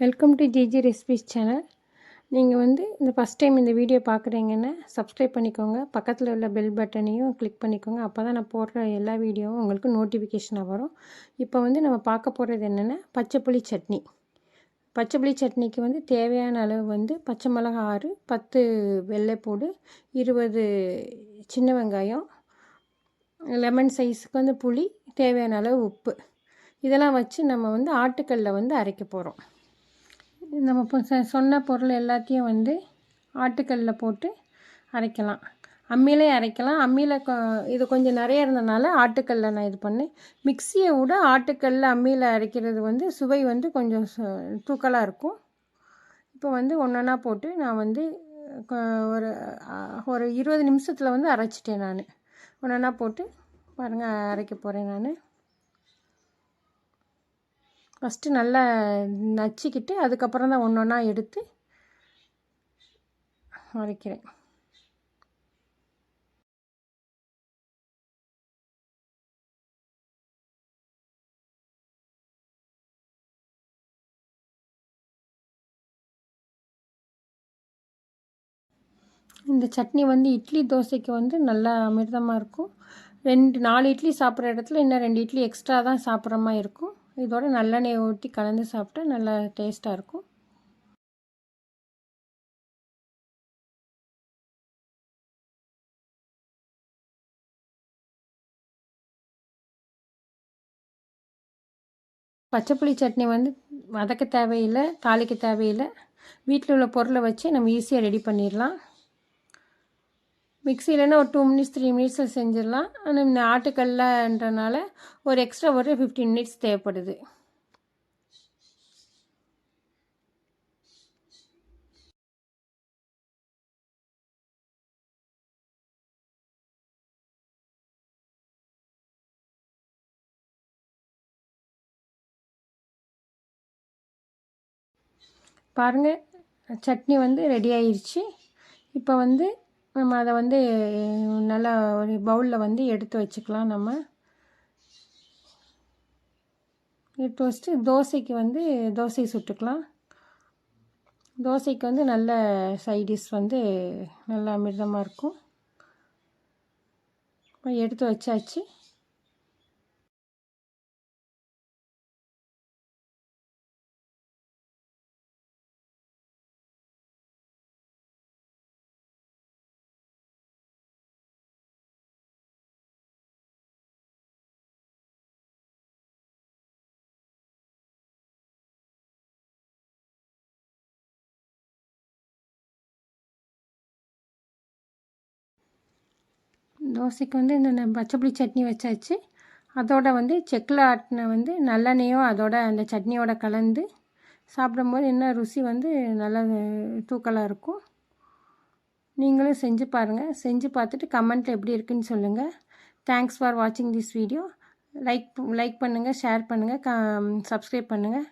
Welcome to GG recipes channel நீங்கள் வந்து இந்த ஃபஸ்ட் டைம் இந்த வீடியோ பார்க்குறீங்கன்னா சப்ஸ்கிரைப் பண்ணிக்கோங்க. பக்கத்தில் உள்ள பெல் பட்டனையும் கிளிக் பண்ணிக்கோங்க. அப்போ தான் நான் போடுற எல்லா வீடியோவும் உங்களுக்கு நோட்டிஃபிகேஷனாக வரும். இப்போ வந்து நம்ம பார்க்க போகிறது என்னென்னா பச்சைப்புளி சட்னி. பச்சைப்புளி சட்னிக்கு வந்து தேவையான அளவு வந்து பச்சை மிளகா ஆறு பத்து வெள்ளைப்பூடு இருபது சின்ன வெங்காயம் லெமன் சைஸுக்கு வந்து புளி தேவையான அளவு உப்பு. இதெல்லாம் வச்சு நம்ம வந்து ஆட்டுக்கல்லில் வந்து அரைக்க போகிறோம் நம்ம இப்போ சொன்ன பொருள் எல்லாத்தையும் வந்து ஆட்டுக்கல்லில் போட்டு அரைக்கலாம். அம்மியிலே அரைக்கலாம். அம்மியில் இது கொஞ்சம் நிறைய இருந்தனால ஆட்டுக்கல்லில் நான் இது பண்ணேன். மிக்சியை விட ஆட்டுக்கல்லில் அம்மியில் அரைக்கிறது வந்து சுவை வந்து கொஞ்சம் சு- தூக்கலாக இருக்கும். இப்போ வந்து ஒன்றா போட்டு நான் வந்து ஒரு ஒரு இருபது நிமிஷத்தில் வந்து அரைச்சிட்டேன் நான். ஒன்றா போட்டு பாருங்கள் அரைக்க போகிறேன் நான். ஃபஸ்ட்டு நல்லா நச்சுக்கிட்டு அதுக்கப்புறம் தான் ஒன்று ஒன்றா எடுத்து அரைக்கிறேன் இந்த சட்னி வந்து இட்லி தோசைக்கு வந்து நல்லா அமிர்தமாக இருக்கும். ரெண்டு நாலு இட்லி சாப்பிட்ற இடத்துல இன்னும் ரெண்டு இட்லி எக்ஸ்ட்ரா தான் சாப்பிட்ற மாதிரி இருக்கும். இதோட நல்லெண்ணெய் ஊற்றி கலந்து சாப்பிட்டா நல்லா டேஸ்ட்டாக இருக்கும். பச்சைப்புளி சட்னி வந்து வதக்க தேவையில்லை தாளிக்க தேவையில்லை. வீட்டில் உள்ள பொருளை வச்சு நம்ம ஈஸியாக ரெடி பண்ணிடலாம். மிக்சியிலனா ஒரு டூ மினிட்ஸ் த்ரீ மினிட்ஸில் செஞ்சிடலாம். ஆனால் இந்த ஆட்டுக்கல்லன்றனால ஒரு எக்ஸ்ட்ரா ஒரு ஃபிஃப்டீன் மினிட்ஸ் தேவைப்படுது. பாருங்கள் சட்னி வந்து ரெடி ஆயிடுச்சு இப்போ வந்து நம்ம அதை வந்து நல்லா ஒரு பவுலில் வந்து எடுத்து வச்சுக்கலாம் நம்ம. எடுத்து வச்சுட்டு தோசைக்கு வந்து தோசை சுட்டுக்கலாம். தோசைக்கு வந்து நல்ல சைடிஷ் வந்து நல்லா அமிர்தமாக இருக்கும். எடுத்து வச்சாச்சு. தோசைக்கு வந்து இந்த பச்சைப்புளி சட்னி வச்சாச்சு. அதோட வந்து செக்கில் ஆட்டின வந்து நல்லெண்ணையும் அதோட அந்த சட்னியோட கலந்து சாப்பிடும்போது என்ன ருசி வந்து நல்லா தூக்கலாக இருக்கும். நீங்களும் செஞ்சு பாருங்கள் செஞ்சு பார்த்துட்டு கமெண்ட்டில் எப்படி இருக்குன்னு சொல்லுங்கள் தேங்க்ஸ் ஃபார் வாட்சிங் திஸ் வீடியோ லைக் லைக் பண்ணுங்கள் ஷேர் பண்ணுங்கள் க சப்ஸ்கிரைப் பண்ணுங்கள்